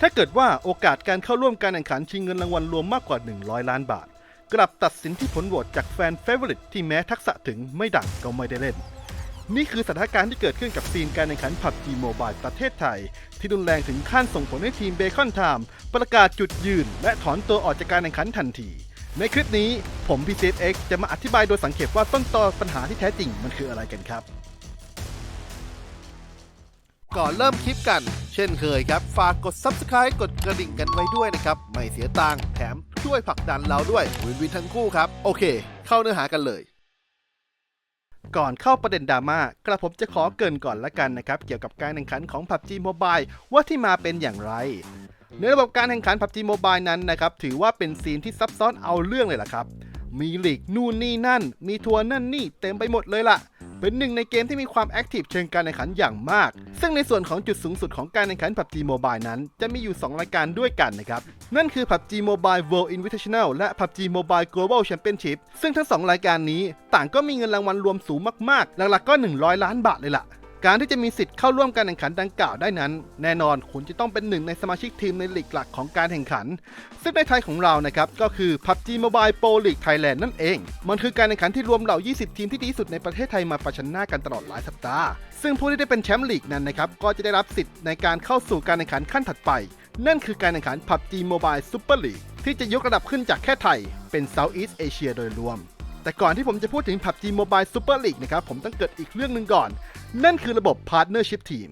ถ้าเกิดว่าโอกาสการเข้าร่วมการแข่งขันชิงเงินรางวัลรวมมากกว่า 100 ล้านบาท กลับตัดสินที่ผลโหวตจากแฟนเฟเวอริตที่แม้ทักษะถึงไม่ดังก็ไม่ได้เล่น นี่คือสถานการณ์ที่เกิดขึ้นกับซีนการแข่งขันผับจีโมบายประเทศไทย ที่รุนแรงถึงขั้นส่งผลให้ทีมเบคอนไทม์ประกาศจุดยืน และถอนตัวออกจากการแข่งขันทันที ในคลิปนี้ผมพีเเอ็กจะมาอธิบายโดยสังเกตว่าต้นตอปัญหาที่แท้จริงมันคืออะไรกันครับ ก่อนเริ่มคลิปกัน เช่นเคยครับ ฝากกด Subscribe กดกระดิ่งกันไว้ด้วยนะครับ ไม่เสียตังค์แถมช่วยผลักดันเราด้วยวินวินทั้งคู่ครับ โอเค เข้าเนื้อหากันเลยก่อนเข้าประเด็นดราม่ากระผมจะขอเกินก่อนละกันนะครับ เกี่ยวกับการแข่งขันของ PUBG Mobile ว่าที่มาเป็นอย่างไร ในระบบการแข่งขัน PUBG Mobile นั้นนะครับ ถือว่าเป็นซีนที่ซับซ้อนเอาเรื่องเลยล่ะครับ มีลีกนู่นนี่นั่น มีทัวร์นั่นนี่เต็มไปหมดเลยล่ะ เป็นหนึ่งในเกมที่มีความแอคทีฟเชิงการแข่งขันอย่างมาก ซึ่งในส่วนของจุดสูงสุดของการแข่งขัน PUBG Mobile นั้น จะมีอยู่ 2 รายการด้วยกันนะครับ นั่นคือ PUBG Mobile World Invitational และ PUBG Mobile Global Championship ซึ่งทั้ง 2 รายการนี้ต่างก็มีเงินรางวัลรวมสูงมากๆ หลักๆก็ 100 ล้านบาทเลยล่ะ การที่จะมีสิทธิ์เข้าร่วมการแข่งขันดังกล่าวได้นั้น แน่นอนคุณจะต้องเป็นหนึ่งในสมาชิกทีมในลีกหลักของการแข่งขัน ซึ่งในไทยของเรานะครับก็คือ PUBG Mobile Pro League Thailand นั่นเอง มันคือการแข่งขันที่รวมเหล่า 20 ทีมที่ดีที่สุดในประเทศไทยมาประชันหน้ากันตลอดหลายสัปดาห์ ซึ่งผู้ที่ได้เป็นแชมป์ลีกนั้นนะครับก็จะได้รับสิทธิ์ในการเข้าสู่การแข่งขันขั้นถัดไป นั่นคือการแข่งขัน PUBG Mobile Super League ที่จะยกระดับขึ้นจากแค่ไทย เป็น Southeast Asia โดยรวม แต่ก่อนที่ผมจะพูดถึง PUBG Mobile Super League นะครับผมต้องเกิดอีกเรื่องหนึ่งก่อนนั่นคือระบบ Partnership Team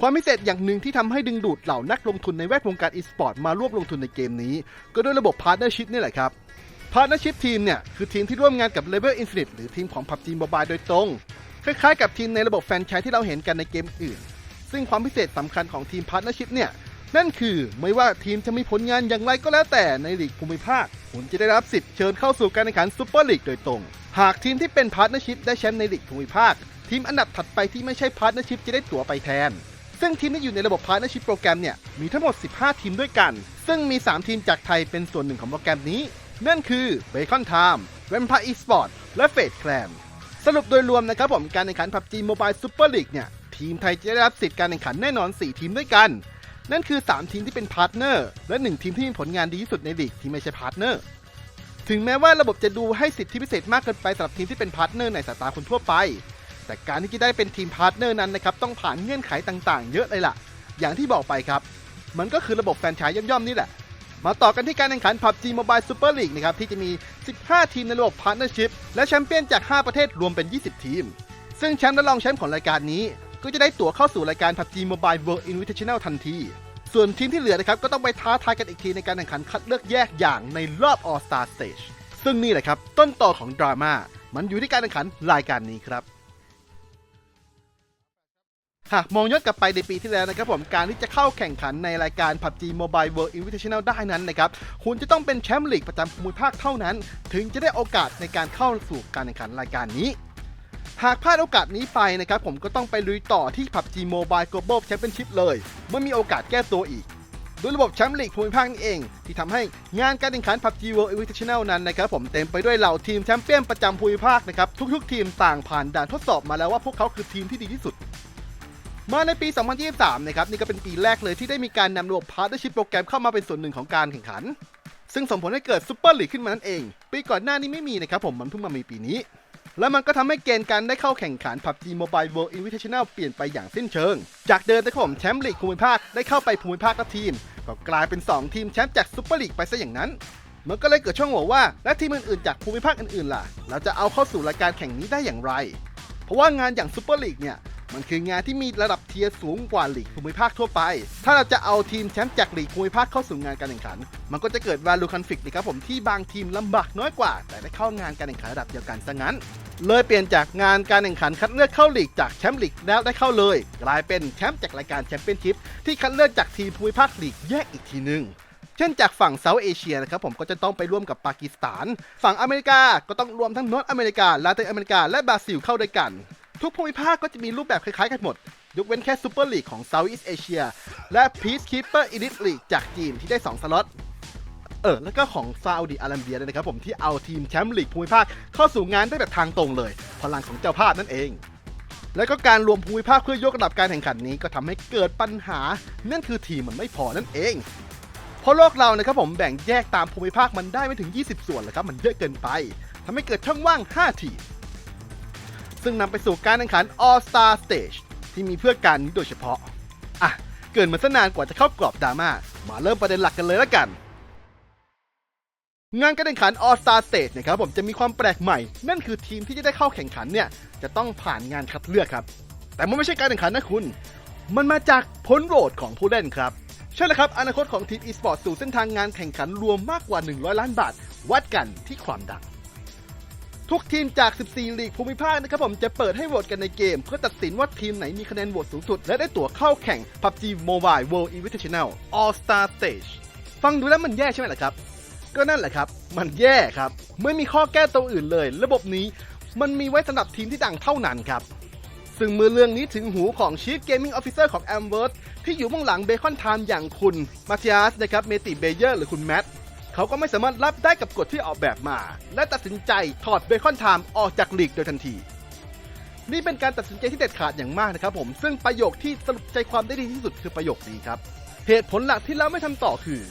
ความพิเศษอย่างหนึ่งที่ทำให้ดึงดูดเหล่านักลงทุนในแวดวงการ e-sport มาร่วมลงทุนในเกมนี้ ก็ด้วยระบบ Partnership นี่แหละครับ Partnership Team เนี่ย คือทีมที่ร่วมงานกับ Level Infinite หรือทีมของ PUBG Mobile โดยตรง คล้ายๆกับทีมในระบบแฟนไชส์ที่เราเห็นกันในเกมอื่น ซึ่งความพิเศษสำคัญของทีม Partnership เนี่ยนั่นคือไม่ว่าทีมจะมีผลงานอย่างไรก็แล้วแต่ในลีกภูมิภาค คุณจะได้รับสิทธิ์เชิญเข้าสู่การแข่งขันซูเปอร์ลีกโดยตรง หากทีมที่เป็นพาร์ทเนอร์ชิพได้แชมป์ในลีกภูมิภาค ทีมอันดับถัดไปที่ไม่ใช่พาร์ทเนอร์ชิพจะได้ตั๋วไปแทน ซึ่งทีมที่อยู่ในระบบพาร์ทเนอร์ชิพโปรแกรมเนี่ยมีทั้งหมด 15 ทีมด้วยกัน ซึ่งมี 3 ทีมจากไทยเป็นส่วนหนึ่งของโปรแกรมนี้ นั่นคือ Bacon Time, Vampire Esport และ Fate Clan สรุปโดยรวมนะครับผมการแข่งขัน PUBG Mobile Super League เนี่ยทีมไทยจะได้รับสิทธิ์การแข่งขันแน่นอน 4 ทีมด้วยกัน นั่นคือ 3 ทีมที่เป็นพาร์ทเนอร์และ 1 ทีมที่มีผลงานดีที่สุดในลีกที่ไม่ใช่พาร์ทเนอร์ถึงแม้ว่าระบบจะดูให้สิทธิพิเศษมากเกินไปสำหรับทีมที่เป็นพาร์ทเนอร์ในสายตาคนทั่วไป แต่การที่จะได้เป็นทีมพาร์ทเนอร์นั้นนะครับต้องผ่านเงื่อนไขต่างๆ เยอะเลยล่ะ อย่างที่บอกไปครับ มันก็คือระบบแฟนชส์ย่อมๆนี่แหละ มาต่อกันที่การแข่งขัน PUBG Mobile Super League นะครับที่จะมี 15 ทีมในระบบ Partnership และแชมเปี้ยนจาก 5 ประเทศรวมเป็น 20 ทีม ซึ่งแชมป์และรองแชมป์ของรายการนี้ ก็จะได้ตั๋วเข้าสู่รายการ PUBG Mobile World Invitational ทันที ส่วนทีมที่เหลือนะครับก็ต้องไปท้าทายกันอีกทีในการแข่งขันคัดเลือกแยกอย่างในรอบ All Star Stage ซึ่งนี่แหละครับต้นต่อของดราม่ามันอยู่ที่การแข่งขันรายการนี้ครับ หากมองย้อนกลับไปในปีที่แล้วนะครับผมการที่จะเข้าแข่งขันในรายการ PUBG Mobile World Invitational ได้นั้นนะครับคุณจะต้องเป็นแชมป์ลีกประจำภูมิภาคเท่านั้น ถึงจะได้โอกาสในการเข้าสู่การแข่งขันรายการนี้หากพลาดโอกาสนี้ไปนะครับผมก็ต้องไปลุยต่อที่ PUBG Mobile Global Championship เลย เมื่อมีโอกาสแก้ตัวอีก โดยระบบแชมป์ลีกภูมิภาคนี่เอง ที่ทำให้งานการแข่งขัน PUBG World Invitational นั้นนะครับผมเต็มไปด้วยเหล่าทีมแชมเปี้ยนประจำภูมิภาคนะครับทุกๆ ทีมต่างผ่านด่านทดสอบมาแล้วว่าพวกเขาคือทีมที่ดีที่สุด มาในปี 2023 นะครับนี่ก็เป็นปีแรกเลยที่ได้มีการนำระบบ Partnership โปรแกรมเข้ามาเป็นส่วนหนึ่งของการแข่งขัน ซึ่งส่งผลให้เกิดซูเปอร์ลีกขึ้นมานั่นเอง ปีก่อนหน้านี้ไม่มีนะครับผมมันเพิ่งมามีปีนี้ และมันก็ทำให้เกณฑ์การได้เข้าแข่งขัน PUBG Mobile World Invitational เปลี่ยนไปอย่างสิ้นเชิง จากเดิมนะครับผมแชมป์ลีกภูมิภาคได้เข้าไปภูมิภาคละทีม ก็กลายเป็น 2 ทีมแชมป์จากซูเปอร์ลีกไปซะอย่างนั้นมันก็เลยเกิดช่องโหว่ว่าและทีมอื่นๆจากภูมิภาคอื่นๆล่ะเราจะเอาเข้าสู่รายการแข่งนี้ได้อย่างไร เพราะว่างานอย่างซูเปอร์ลีกเนี่ย มันคืองานที่มีระดับเทียร์สูงกว่าลีกภูมิภาคทั่วไป ถ้าเราจะเอาทีมแชมป์จากลีกภูมิภาคเข้าสู่งานการแข่งขัน มันก็จะเกิด value conflict นะครับผมที่บางทีมลำบากน้อยกว่า แต่ได้เข้างานการแข่งขันระดับเดียวกันซะงั้น เลยเปลี่ยนจากงานการแข่งขันคัดเลือกเข้าลีกจากแชมป์ลีกแล้วได้เข้าเลย กลายเป็นแชมป์จากรายการแชมเปี้ยนชิพที่คัดเลือกจากทีมภูมิภาคลีกแยกอีกทีหนึ่งเช่นจากฝั่งเซาท์เอเชียนะครับผมก็จะต้องไปร่วมกับปากีสถาน ฝั่งอเมริกาก็ต้องรวมทั้งนอร์ทอเมริกาลาตินอเมริกาและบราซิลเข้าด้วยกัน ทุกภูมิภาคก็จะมีรูปแบบคล้ายๆกันหมด ยกเว้นแค่ซูเปอร์ลีกของ Southeast Asia และ Peacekeeper Elite League จากจีนที่ได้ 2 สล็อต เออ แล้วก็ของซาอุดิอาระเบียด้วยนะครับผมที่เอาทีมแชมป์ลีกภูมิภาคเข้าสู่งานได้แบบทางตรงเลย พลังของเจ้าภาพนั่นเอง และก็การรวมภูมิภาคเพื่อยกระดับการแข่งขันนี้ก็ทำให้เกิดปัญหา นั่นคือทีมมันไม่พอนั่นเองเพราะโลกเรานะครับผมแบ่งแยกตามภูมิภาคมันได้ไม่ถึง 20 ส่วนเลยครับมันเยอะเกินไปทำให้เกิดช่องว่าง 5 ทีม ซึ่งนำไปสู่การแข่งขัน All Star Stage ที่มีเพื่อการนี้โดยเฉพาะ อะ เกินมาซะนานกว่าจะเข้ากรอบดราม่า มาเริ่มประเด็นหลักกันเลยละกัน งานการแข่งขัน All Star Stage นะครับผมจะมีความแปลกใหม่ นั่นคือทีมที่จะได้เข้าแข่งขันเนี่ย จะต้องผ่านงานคัดเลือกครับ แต่มันไม่ใช่การแข่งขันนะคุณ มันมาจากผลโหวตของผู้เล่นครับใช่แล้วครับอนาคตของทีม e-sport สู่เส้นทางงานแข่งขันรวมมากกว่า 100 ล้านบาท วัดกันที่ความดัง ทุกทีมจาก 14 ลีกภูมิภาคนะครับผมจะเปิดให้โหวตกันในเกม เพื่อตัดสินว่าทีมไหนมีคะแนนโหวตสูงสุด และได้ตั๋วเข้าแข่ง PUBG Mobile World Invitational All Star Stage ฟังดูแล้วมันแย่ใช่ไหมล่ะครับ ก็นั่นแหละครับ มันแย่ครับ ไม่มีข้อแก้ตัวอื่นเลย ระบบนี้มันมีไว้สำหรับทีมที่ดังเท่านั้นครับ ซึ่งเมื่อเรื่องนี้ถึงหูของ Chief Gaming Officer ของ a m w o r t h ที่อยู่เบื้องหลังเบคอนไทม์อย่างคุณมาติอัสนะครับเมติเบเยอร์หรือคุณแมท เขาก็ไม่สามารถรับได้กับกฎที่ออกแบบมา และตัดสินใจถอดเบคอนไทม์ออกจากลีกโดยทันที นี่เป็นการตัดสินใจที่เด็ดขาดอย่างมากนะครับผมซึ่งประโยคที่สรุปใจความได้ดีที่สุดคือประโยคนี้ครับ เหตุผลหลักที่เราไม่ทำต่อคือ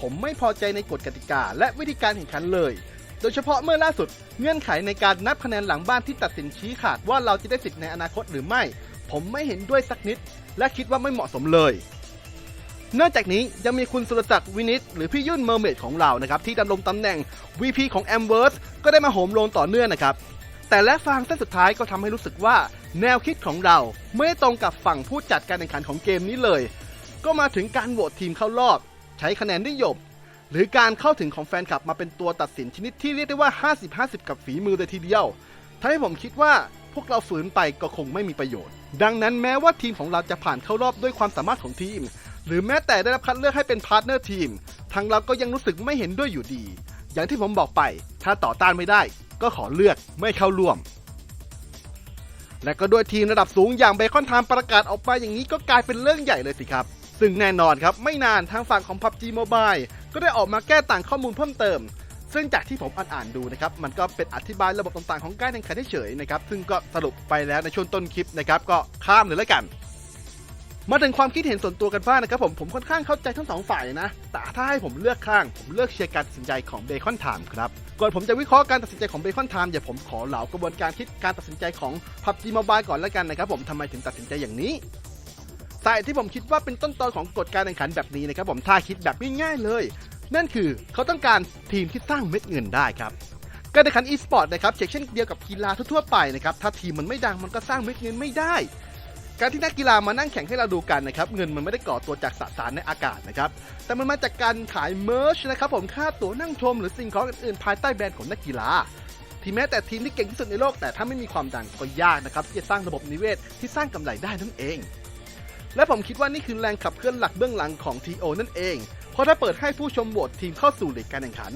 ผมไม่พอใจในกฎกติกา และวิธีการแข่งขันเลย โดยเฉพาะเมื่อล่าสุดเงื่อนไขในการนับคะแนนหลังบ้านที่ตัดสินชี้ขาดว่าเราจะได้สิทธิ์ในอนาคตหรือไม่ ผมไม่เห็นด้วยสักนิด และคิดว่าไม่เหมาะสมเลย นอกจากนี้ยังมีคุณสุรศักดิ์วินิตหรือพี่ยุ่นเมอร์เมดของเรานะครับที่ดำรงตำแหน่ง VP ของ a m w o r t h ก็ได้มาโหมโรงต่อเนื่องนะครับ แต่และฟังเส้นสุดท้ายก็ทำให้รู้สึกว่า แนวคิดของเราไม่ตรงกับฝั่งผู้จัดการแข่งขันของเกมนี้เลย ก็มาถึงการโหวตทีมเข้ารอบ ใช้คะแนนนิยมหรือการเข้าถึงของแฟนคลับมาเป็นตัวตัดสินชนิดที่เรียกได้ว่า 50-50 กับฝีมือเลยทีเดียวทำให้ผมคิดว่าพวกเราฝืนไปก็คงไม่มีประโยชน์ ดังนั้นแม้ว่าทีมของเราจะผ่านเข้ารอบด้วยความสามารถของทีม หรือแม้แต่ได้รับคัดเลือกให้เป็นพาร์ทเนอร์ทีม ทางเราก็ยังรู้สึกไม่เห็นด้วยอยู่ดี อย่างที่ผมบอกไป ถ้าต่อต้านไม่ได้ ก็ขอเลือกไม่เข้าร่วม และก็ด้วยทีมระดับสูงอย่างเบคอนไทม์ประกาศออกมาอย่างนี้ก็กลายเป็นเรื่องใหญ่เลยสิครับ ซึ่งแน่นอนครับไม่นานทางฝั่งของ PUBG Mobile ก็ได้ออกมาแก้ต่างข้อมูลเพิ่มเติมซึ่งจากที่ผมอ่านๆดูนะครับ มันก็เป็นอธิบายระบบต่างๆของการแข่งขันเฉยๆนะครับ ซึ่งก็สรุปไปแล้วในช่วงต้นคลิปนะครับ ก็ข้ามเลยแล้วกัน มาถึงความคิดเห็นส่วนตัวกันบ้างนะครับผมผมค่อนข้างเข้าใจทั้งสองฝ่ายนะ แต่ถ้าให้ผมเลือกข้าง ผมเลือกเชียร์การตัดสินใจของเบคอนไทม์ครับ ก่อนผมจะวิเคราะห์การตัดสินใจของเบคอนไทม์เดี๋ยวผมขอเหล่ากระบวนการคิดการตัดสินใจของ PUBG Mobile ก่อนแล้วกันนะครับผมทำไมถึงตัดสินใจอย่างนี้สาเหตุที่ผมคิดว่าเป็นต้นตอของกฎการแข่งขันแบบนี้นะครับผมถ้าคิดแบบง่ายๆเลย นั่นคือเขาต้องการทีมที่สร้างเม็ดเงินได้ครับการแข่งขัน e-sport นะครับเช่นเดียวกับกีฬาทั่วๆไปนะครับถ้าทีมมันไม่ดังมันก็สร้างเม็ดเงินไม่ได้ การที่นักกีฬามานั่งแข่งให้เราดูกันนะครับเงินมันไม่ได้ก่อตัวจากสสารในอากาศนะครับแต่มันมาจากการขายเมอร์ชนะครับผมค่าตั๋วนั่งชมหรือสิ่งของอื่นๆภายใต้แบรนด์ของนักกีฬาที่แม้แต่ทีมที่เก่งที่สุดในโลกแต่ถ้าไม่มีความดังก็ยากนะครับที่จะสร้างระบบนิเวศที่สร้างกำไรได้นั่นเอง และผมคิดว่านี่คือแรงขับเคลื่อนหลักเบื้องหลังของ TO นั่นเอง เพราะถ้าเปิดให้ผู้ชมโหวตทีมเข้าสู่ลีกการแข่งขัน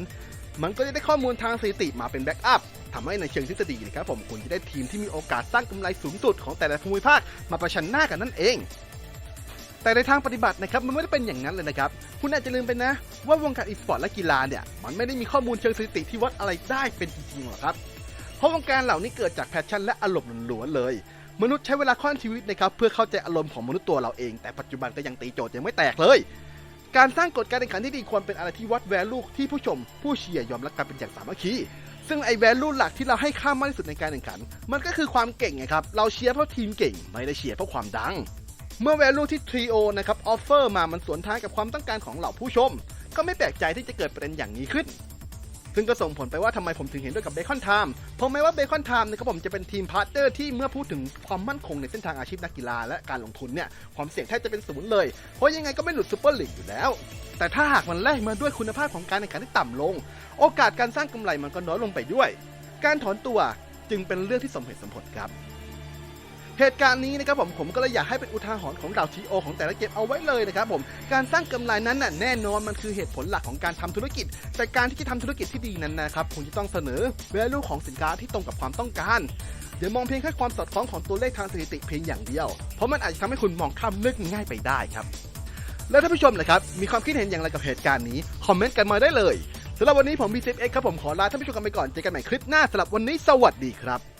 มันก็จะได้ข้อมูลทางสถิติมาเป็นแบ็กอัพ ทำให้ในเชิงทฤษฎีนะครับผมคุณจะได้ทีมที่มีโอกาสสร้างกำไรสูงสุดของแต่ละภูมิภาคมาประชันหน้ากันนั่นเองแต่ในทางปฏิบัตินะครับมันไม่ได้เป็นอย่างนั้นเลยนะครับ คุณอาจจะลืมไปนะ ว่าวงการอีสปอร์ตและกีฬาเนี่ย มันไม่ได้มีข้อมูลเชิงสถิติที่วัดอะไรได้เป็นจริงๆหรอกครับ เพราะวงการเหล่านี้เกิดจากแพชชั่นและอารมณ์ล้วนๆเลย มนุษย์ใช้เวลาค่อนชีวิตนะครับเพื่อเข้าใจอารมณ์ของมนุษย์ตัวเราเอง แต่ปัจจุบันก็ยังตีโจทย์ยังไม่แตกเลย การสร้างกฎการแข่งขันที่ดีควรเป็นอะไรที่วัดแวลูที่ผู้ชม ผู้เชียร์ยอมรับกันเป็นอย่างสามัคคี ซึ่งไอ้แวลูหลักที่เราให้ค่ามากที่สุดในการแข่งขัน มันก็คือความเก่งไงครับ เราเชียร์เพราะทีมเก่ง ไม่ได้เชียร์เพราะความดัง เมื่อแวลูที่ทรีโอนะครับออฟเฟอร์มามันสวนทางกับความต้องการของเหล่าผู้ชม ก็ไม่แปลกใจที่จะเกิดประเด็นอย่างนี้ขึ้น ซึ่งก็ส่งผลไปว่าทำไมผมถึงเห็นด้วยกับเบคอนไทม์เพราะแม้ว่าเบคอนไทม์นะครับผมจะเป็นทีมพาร์ทเนอร์ที่เมื่อพูดถึงความมั่นคงในเส้นทางอาชีพนักกีฬาและการลงทุนเนี่ยความเสี่ยงแทบจะเป็นศูนย์เลยเพราะยังไงก็ไม่หลุดซูเปอร์ลีกอยู่แล้ว แต่ถ้าหากมันแลกมาด้วยคุณภาพของการแข่งขันที่ต่ำลง โอกาสการสร้างกำไรมันก็น้อยลงไปด้วย การถอนตัวจึงเป็นเรื่องที่สมเหตุสมผลครับ เหตุการณ์นี้นะครับผมผมก็เลยอยากให้เป็นอุทาหรณ์ของเราทีโอของแต่ละเกมเอาไว้เลยนะครับผมการสร้างกำไรนั้นน่ะแน่นอนมันคือเหตุผลหลักของการทำธุรกิจ แต่การที่จะทำธุรกิจที่ดีนั้นนะครับคุณจะต้องเสนอ value ของสินค้าที่ตรงกับความต้องการอย่ามองเพียงแค่ความสอดคล้องของตัวเลขทางสถิติเพียงอย่างเดียว เพราะมันอาจจะทำให้คุณมองข้ามเรื่องง่ายไปได้ครับ และท่านผู้ชมนะครับ มีความคิดเห็นอย่างไรกับเหตุการณ์นี้ คอมเมนต์กันมาได้เลยสำหรับวันนี้ผมพีเซฟเอ็กครับผมขอลาท่านผู้ชมกันไปก่อน เจอกันใหม่คลิปหน้าสำหรับวันนี้สวัสดีครับ